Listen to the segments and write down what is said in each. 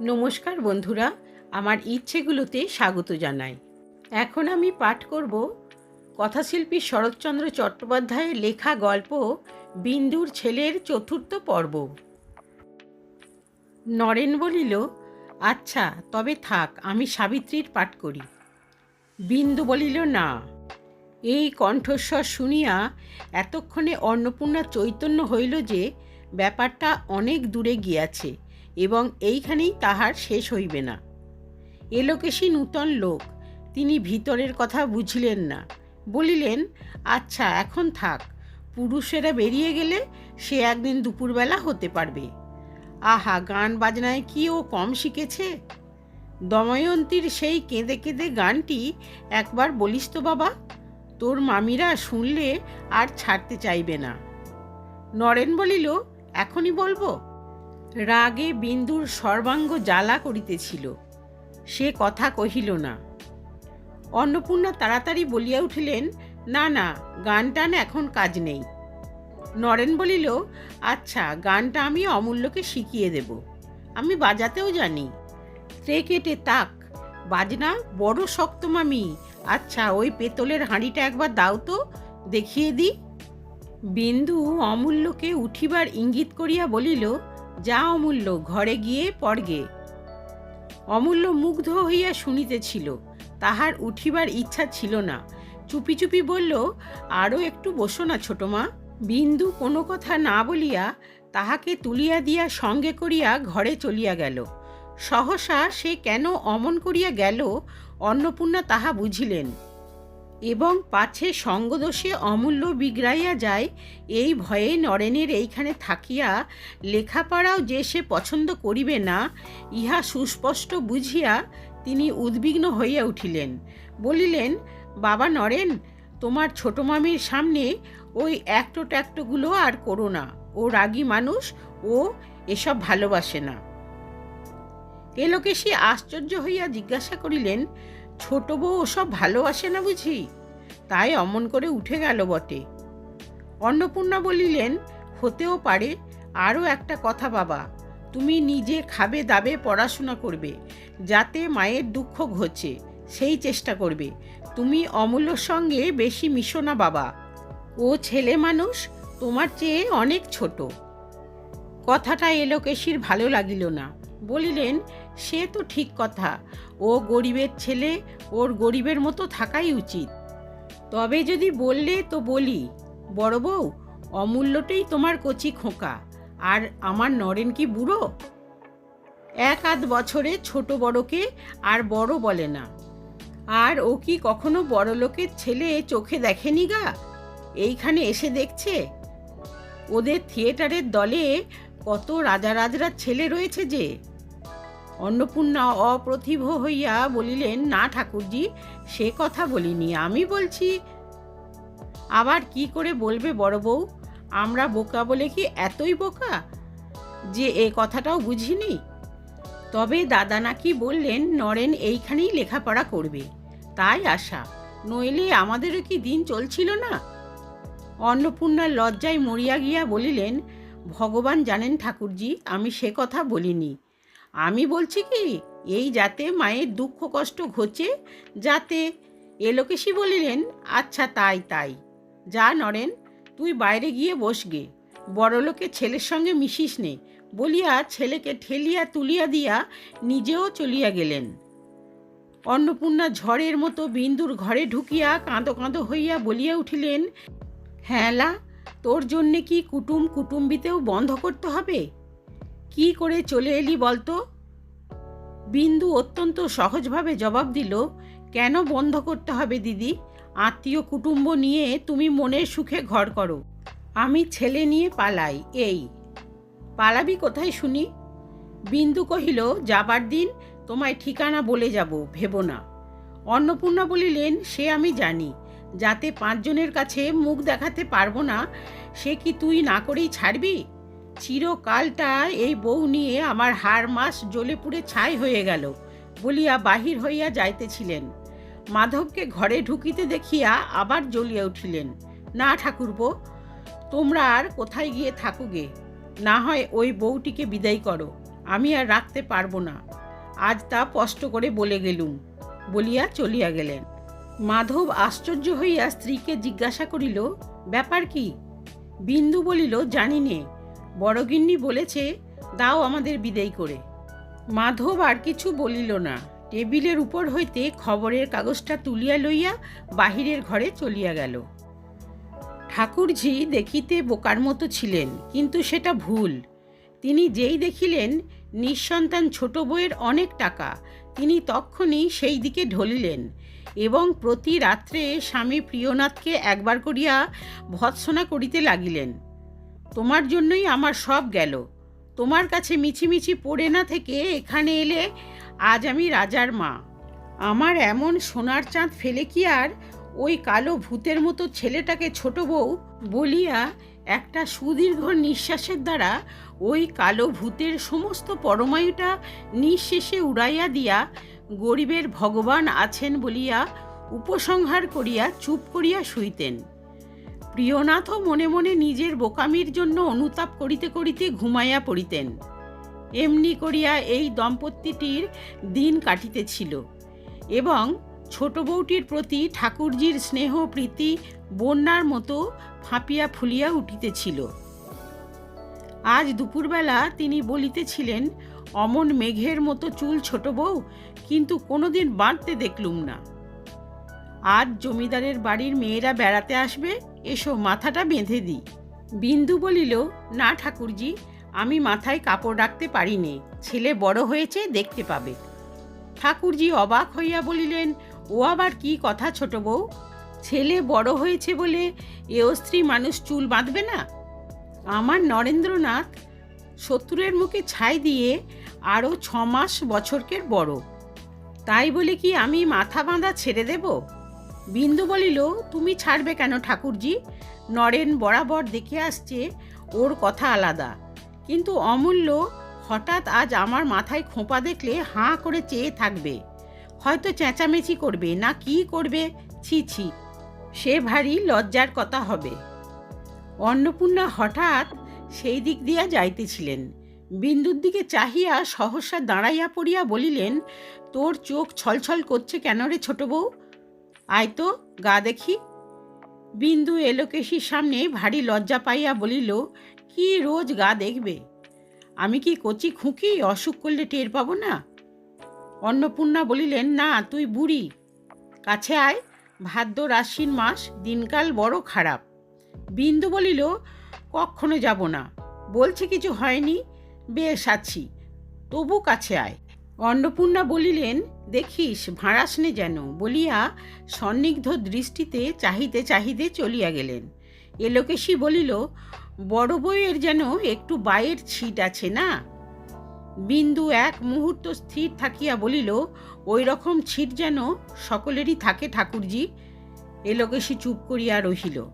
নমস্কার বন্ধুরা, আমার ইচ্ছেগুলোতে স্বাগত জানাই। এখন আমি পাঠ করব কথাশিল্পী শরৎচন্দ্র চট্টোপাধ্যায়ের লেখা গল্প বিন্দুর ছেলের চতুর্থ পর্ব। নরেন বলিল আচ্ছা তবে থাক, আমি সাবিত্রীর পাঠ করি। বিন্দু বলিল, না। এই কণ্ঠস্বর শুনিয়া এতক্ষণে অন্নপূর্ণা চৈতন্য হইল যে ব্যাপারটা অনেক দূরে গিয়াছে। এবং এইখানেই তাহার শেষ হইবে না। এলোকেশী নূতন লোক, তিনি ভিতরের কথা বুঝিলেন না। বলিলেন আচ্ছা এখন থাক, পুরুষেরা বেরিয়ে গেলে সে একদিন দুপুরবেলা হতে পারবে। আহা, গান বাজনায় কি ও কম শিখেছে? দময়ন্তীর সেই কেঁদে কেঁদে গানটি একবার বলিস তো বাবা, তোর মামিরা শুনলে আর ছাড়তে চাইবে না। নরেন বলিল, এখনই বলব? রাগে বিন্দুর সর্বাঙ্গ জ্বালা করিতেছিল। সে কথা কহিল না। অন্নপূর্ণা তাড়াতাড়ি বলিয়া উঠিলেন, না না গান টান এখন কাজ নেই। নরেন বলিল আচ্ছা গানটা আমি অমূল্যকে শিখিয়ে দেব। আমি বাজাতেও জানি। ট্রে কেটে তাক, বাজনা বড় শক্ত মামি। আচ্ছা ওই পেতলের হাঁড়িটা একবার দাও তো, দেখিয়ে দিই বিন্দু অমূল্যকে উঠিবার ইঙ্গিত করিয়া বলিল যা অমূল্য ঘরে গিয়ে পড়গে। অমূল্য মুগ্ধ হইয়া শুনিতেছিল, তাহার উঠিবার ইচ্ছা ছিল না। চুপি চুপি বলল আরও একটু বসো না ছোট মা। বিন্দু কোনো কথা না বলিয়া তাহাকে তুলিয়া দিয়া সঙ্গে করিয়া ঘরে চলিয়া গেল। সহসা সে কেন অমন করিয়া গেল, অন্নপূর্ণা তাহা বুঝিলেন। এবং পাছে সঙ্গদোষে অমূল্য বিগড়াইয়া যায়, এই ভয়ে নরেনের এইখানে থাকিয়া লেখাপড়াও যে সে পছন্দ করিবে না, ইহা সুস্পষ্ট বুঝিয়া তিনি উদ্বিগ্ন হইয়া উঠিলেন। বলিলেন, বাবা নরেন, তোমার ছোট মামির সামনে ওই একটো ট্যাক্টোগুলো আর করো না। ও রাগী মানুষ, ও এসব ভালোবাসে না। এলোকেশী আশ্চর্য হইয়া জিজ্ঞাসা করিলেন ছোট বউ ওসব ভালোবাসে না বুঝি? তাই অমন করে উঠে গেল বটে। অন্নপূর্ণা বলিলেন, হতেও পারে, আরও একটা কথা বাবা। তুমি নিজে খাবে দাবে পড়াশোনা করবে, যাতে মায়ের দুঃখ ঘোচে, সেই চেষ্টা করবে। তুমি অমূল্যর সঙ্গে বেশি মিশো না বাবা। ও ছেলে মানুষ, তোমার চেয়ে অনেক ছোট। কথাটা এলোকেশীর ভালো লাগিল না। বলিলেন, সে তো ঠিক কথা। ও গরিবের ছেলে, ওর গরিবের মতো থাকাই উচিত। তবে যদি বললে তো বলি, বড় বউ, অমূল্যটাই তোমার কচি খোঁকা, আর আমার নরেন কি বুড়ো? এক আধ বছরে ছোট বড়কে আর বড় বলে না। আর ও কি কখনো বড় লোকের ছেলে চোখে দেখেনি গা? এইখানে এসে দেখছে? ওদের থিয়েটারের দলে কত রাজা রাজরার ছেলে রয়েছে যে? অন্নপূর্ণা অপ্রতিভ হইয়া বলিলেন, না ঠাকুরজি, সে কথা বলিনি। আমি বলছি, আবার কি করে বলবে বড় বউ? আমরা বোকা বলে কি এতই বোকা যে এ কথাটাও বুঝিনি? তবে দাদা নাকি বললেন, নরেন এইখানেই লেখাপড়া করবে। তাই আশা। নইলে আমাদেরও কি দিন চলছিল না? অন্নপূর্ণার লজ্জায় মরিয়া গিয়া বলিলেন ভগবান জানেন ঠাকুরজি, আমি সে কথা বলিনি। আমি বলছি কি, এই যাতে মায়ের দুঃখ কষ্ট ঘোচে, যাতে এলোকেশি বলিলেন আচ্ছা তাই তাই। যা নরেন, তুই বাইরে গিয়ে বসগে। বড়লোকে ছেলের সঙ্গে মিশিস নে। বলিয়া ছেলেকে ঠেলিয়া তুলিয়া দিয়া নিজেও চলিয়া গেলেন। অন্নপূর্ণা ঝড়ের মতো বিন্দুর ঘরে ঢুকিয়া কাঁদো কাঁদো হইয়া বলিয়া উঠিলেন হ্যাঁলা তোর জন্যে কি কুটুম কুটুম্বিতেও বন্ধ করতে হবে? কি করে চলে এলি বলতো? বিন্দু অত্যন্ত সহজভাবে জবাব দিল, কেন বন্ধ করতে হবে দিদি? আত্মীয় কুটুম্ব নিয়ে তুমি মনের সুখে ঘর করো। আমি ছেলে নিয়ে পালাই, এই। পালাবি কোথায় শুনি? বিন্দু কহিল, যাবার দিন তোমায় ঠিকানা বলে যাব, ভেবো না। অন্নপূর্ণা বলিলেন, সে আমি জানি। যাতে পাঁচজনের কাছে মুখ দেখাতে পারব না, সে কি তুই না করেই ছাড়বি? চিরকালটা এই বউ নিয়ে আমার হাড় মাস জ্বলে পুড়ে ছাই হয়ে গেল, বলিয়া বাহির হইয়া যাইতেছিলেন। মাধবকে ঘরে ঢুকিতে দেখিয়া আবার জ্বলিয়া উঠিলেন, না ঠাকুরপো, তোমরা আর কোথায় গিয়ে থাকুগে? না হয় ওই বউটিকে বিদায় করো, আমি আর রাখতে পারব না। আজ তা স্পষ্ট করে বলে গেলুম, বলিয়া চলিয়া গেলেন। মাধব আশ্চর্য হইয়া স্ত্রীকে জিজ্ঞাসা করিল, ব্যাপার কি? বিন্দু বলিল, জানি নে। বড়গিন্নি বলেছে, দাও আমাদের বিদেয় করে। মাধব আর কিছু বলিল না। টেবিলের উপর হইতে খবরের কাগজটা তুলিয়া লইয়া বাহিরের ঘরে চলিয়া গেল। ঠাকুরঝি দেখিতে বোকার মতো ছিলেন, কিন্তু সেটা ভুল। তিনি যেই দেখিলেন নিঃসন্তান ছোট বউয়ের অনেক টাকা। তিনি তক্ষণই সেই দিকে ঢলিলেন এবং প্রতি রাত্রে স্বামী প্রিয়নাথকে একবার করিয়া ভৎসনা করিতে লাগিলেন। তোমার জন্যই আমার সব গেল। তোমার কাছে মিছিমিছি পড়ে না থেকে এখানে এলে আজ আমি রাজার মা। আমার এমন সোনার চাঁদ ফেলে কি আর ওই কালো ভূতের মতো ছেলেটাকে ছোট বউ বলিয়া একটা সুদীর্ঘ নিঃশ্বাসের দ্বারা ওই কালো ভূতের সমস্ত পরমায়ুটা নিঃশেষে উড়াইয়া দিয়া গরিবের ভগবান আছেন বলিয়া উপসংহার করিয়া চুপ করিয়া শুইতেন। প্রিয়নাথও মনে মনে নিজের বোকামির জন্য অনুতাপ করিতে করিতে ঘুমাইয়া পড়িতেন। এমনি করিয়া এই দম্পতিটির দিন কাটিতেছিল এবং ছোট বউটির প্রতি ঠাকুরজির স্নেহ, প্রীতি বন্যার মতো ফাঁপিয়া ফুলিয়া উঠিতেছিল। আজ দুপুরবেলা তিনি বলিতেছিলেন, অমন মেঘের মতো চুল ছোট বউ, কিন্তু কোনোদিন বাঁধতে দেখলুম না। আজ জমিদারের বাড়ির মেয়েরা বেড়াতে আসবে, এসো মাথাটা বেঁধে দিই। বিন্দু বলিল, না ঠাকুরজি, আমি মাথায় কাপড় রাখতে পারি নে ছেলে বড় হয়েছে, দেখতে পাবে। ঠাকুরজি অবাক হইয়া বলিলেন ও আবার কি কথা ছোট বউ? ছেলে বড় হয়েছে বলে এও স্ত্রী মানুষ চুল বাঁধবে না? আমার নরেন্দ্রনাথ শত্রুরের মুখে ছাই দিয়ে আরও ছ মাস বছরকের বড়। তাই বলে কি আমি মাথা বাঁধা ছেড়ে দেব? বিন্দু বলিল, তুমি ছাড়বে কেন ঠাকুরজি? নরেন বরাবর দেখে আসছে ওর কথা আলাদা। কিন্তু অমূল্য হঠাৎ আজ আমার মাথায় খোঁপা দেখলে হাঁ করে চেয়ে থাকবে। হয়তো চেঁচামেচি করবে, না কি করবে? ছি ছি। সে ভারী লজ্জার কথা হবে। অন্নপূর্ণা হঠাৎ সেই দিক দিয়া যাইতেছিলেন। বিন্দুর দিকে চাহিয়া সহসা দাঁড়াইয়া পড়িয়া বলিলেন, তোর চোখ ছলছল করছে কেন রে ছোট বউ? আয় তো, গা দেখি। বিন্দু এলোকেশির সামনে ভারী লজ্জা পাইয়া বলিল, কি রোজ গা দেখবে? আমি কি কচি খুঁকি অসুখ করলে টের পাবো না? অন্নপূর্ণা বলিলেন, না, তুই বুড়ি। কাছে আয়। ভাদ্র আশ্বিন মাস, দিনকাল বড় খারাপ। বিন্দু বলিল কখনো যাব না। বলছে কিছু হয়নি। বেশ আছি। তবু কাছে আয়। অন্নপূর্ণা বলিলেন, দেখিস ভাড়াস নে যেন। বলিয়া সন্নিগ্ধ দৃষ্টিতে চাহিতে চাহিতে চলিয়া গেলেন। এলোকেশী বলিল, বড় বউয়ের যেন একটু বায়ের ছিট আছে না? বিন্দু এক মুহূর্ত স্থির থাকিয়া বলিল, ওই রকম ছিট যেন সকলেরই থাকে ঠাকুরজি। এলোকেশী চুপ করিয়া রহিল।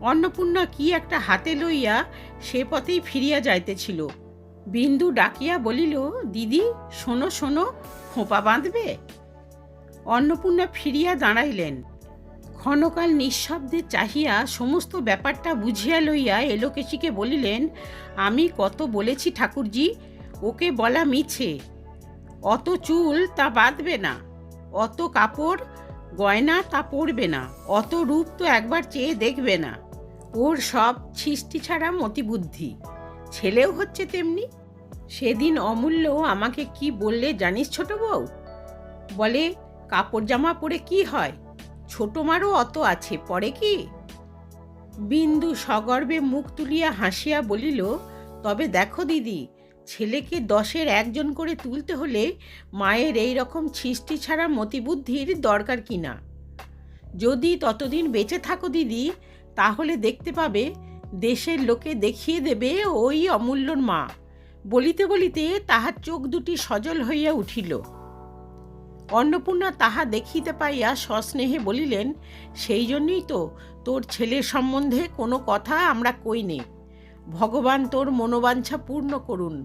অন্নপূর্ণা কি একটা হাতে লইয়া সে পথেই ফিরিয়া যাইতেছিল। বিন্দু ডাকিয়া বলিল, দিদি, শোনো শোনো, খোঁপা বাঁধবে? অন্নপূর্ণা ফিরিয়া দাঁড়াইলেন। ক্ষণকাল নিঃশব্দে চাহিয়া সমস্ত ব্যাপারটা বুঝিয়া লইয়া এলোকেশীকে বলিলেন, আমি কত বলেছি ঠাকুরজি ওকে বলা মিছে। অত চুল তা বাঁধবে না, অত কাপড় গয়না তা পরবে না, অত রূপ তো একবার চেয়ে দেখবে না। ওর সব ছিষ্টি ছাড়া মতিবুদ্ধি। ছেলেও হচ্ছে তেমনি। সেদিন অমূল্য আমাকে কি বললে জানিস ছোট বউ? বলে, কাপড় জামা পরে কি হয়? ছোট মারও অত আছে, পরে কি? বিন্দু সগর্বে মুখ তুলিয়া হাসিয়া বলিল, তবে দেখো দিদি ছেলেকে দশের একজন করে তুলতে হলে মায়ের এই রকম ছিষ্টি ছাড়া মতিবুদ্ধির দরকার কি না? যদি ততদিন বেঁচে থাকো দিদি, তাহলে দেখতে পাবে দেশের লোকে দেখিয়ে দেবে ওই অমূল্যর মা। বলিতে বলিতে তাহার চোখ দুটি সজল হইয়া উঠিল। অন্নপূর্ণা তাহা দেখিতে পাইয়া সস্নেহে বলিলেন, সেই জন্যই তো তোর ছেলের সম্বন্ধে কোনো কথা আমরা কই নে। ভগবান তোর মনোবাঞ্ছা পূর্ণ করুন।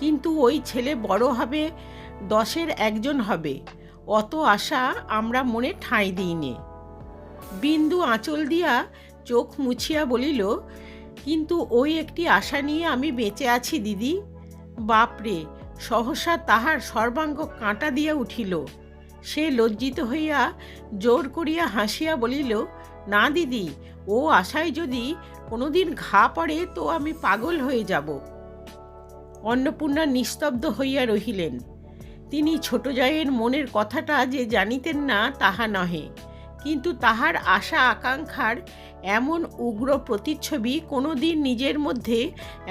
কিন্তু ওই ছেলে বড় হবে, দশের একজন হবে। অত আশা আমরা মনে ঠাঁই দিই নে বিন্দু আঁচল দিয়া চোখ মুছিয়া বলিল, কিন্তু ওই একটি আশা নিয়ে আমি বেঁচে আছি দিদি। বাপরে সহসা তাহার সর্বাঙ্গ কাঁটা দিয়া উঠিল। সে লজ্জিত হইয়া জোর করিয়া হাসিয়া বলিল, না দিদি, ও আশায় যদি কোনোদিন ঘা পড়ে তো আমি পাগল হয়ে যাব। অন্নপূর্ণা নিস্তব্ধ হইয়া রহিলেন। তিনি ছোট জায়ের মনের কথাটা যে জানিতেন না তাহা নহে, কিন্তু তাহার আশা আকাঙ্ক্ষার এমন উগ্র প্রতিচ্ছবি কোনো দিন নিজের মধ্যে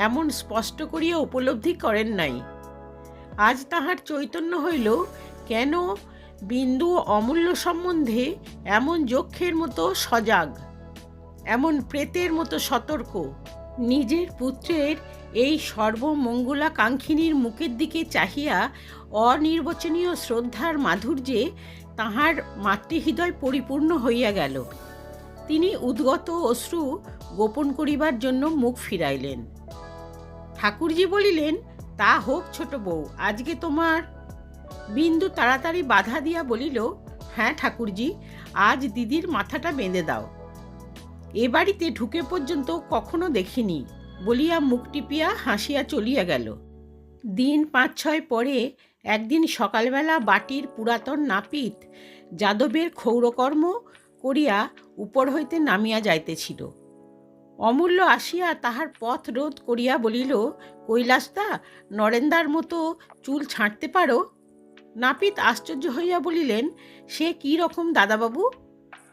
এমন স্পষ্ট করিয়া উপলব্ধি করেন নাই। আজ তাহার চৈতন্য হইল, কেন বিন্দু অমূল্য সম্বন্ধে এমন যক্ষের মতো সজাগ। এমন প্রেতের মতো সতর্ক। নিজের পুত্রের এই সর্বমঙ্গলাকাঙ্ক্ষিনীর মুখের দিকে চাহিয়া অনির্বচনীয় শ্রদ্ধার মাধুর্যে তাহার মাতৃহৃদয় পরিপূর্ণ হইয়া গেল। তিনি উদ্গত অশ্রু গোপন করিবার জন্য মুখ ফিরাইলেন। ঠাকুরজি বলিলেন, তা হোক ছোট বউ, আজকে তোমার বিন্দু তাড়াতাড়ি বাধা দিয়া বলিল হ্যাঁ ঠাকুরজি, আজ দিদির মাথাটা বেঁধে দাও। এ বাড়িতে ঢুকে পর্যন্ত কখনো দেখিনি বলিয়া মুখ টিপিয়া হাসিয়া চলিয়া গেল। দিন পাঁচ ছয় পরে একদিন সকালবেলা বাটির পুরাতন নাপিত যাদবের ক্ষৌরকর্ম করিয়া উপর হইতে নামিয়া যাইতেছিল। অমূল্য আসিয়া তাহার পথ রোধ করিয়া বলিল, কৈলাসদা নরেন্দার মতো চুল ছাঁটতে পারো? নাপিত আশ্চর্য হইয়া বলিলেন, সে কি রকম দাদাবাবু?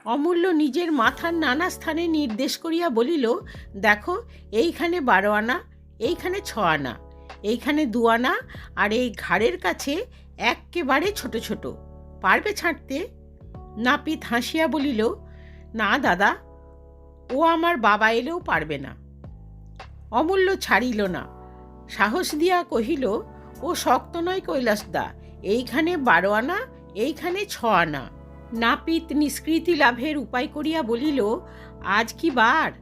অমূল্য নিজের মাথার নানা স্থানে নির্দেশ করিয়া বলিল, দেখো, এইখানে বারো আনা, এইখানে ছ আনা, এইখানে দু আনা, আর এই ঘাড়ের কাছে এক্কেবারে ছোট ছোট। পারবে ছাঁটতে? নাপিত হাসিয়া বলিল, না দাদা, ও আমার বাবা এলেও পারবে না। অমূল্য ছাড়িল না। সাহস দিয়া কহিল, ও শক্ত নয় কৈলাসদা, এইখানে বারো আনা, এইখানে ছ আনা। নাপিত নিষ্কৃতি লাভের উপায় করিয়া বলিল, আজ কি বার?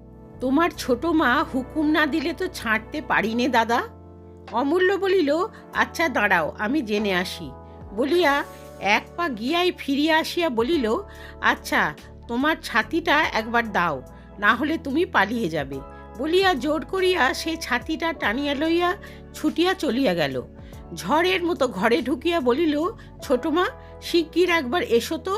তোমার ছোট মা হুকুম না দিলে তো ছাঁটতে পারি নে দাদা? অমূল্য বলিল আচ্ছা দাঁড়াও, আমি জেনে আসি। বলিয়া এক পা গিয়াই ফিরিয়া আসিয়া বলিল আচ্ছা তোমার ছাতিটা একবার দাও না হলে তুমি পালিয়ে যাবে। বলিয়া জোর করিয়া সে ছাতিটা টানিয়া লইয়া ছুটিয়া চলিয়া গেল। ঝড়ের মতো ঘরে ঢুকিয়া বলিল ছোট মা শিগগির একবার এসো তো।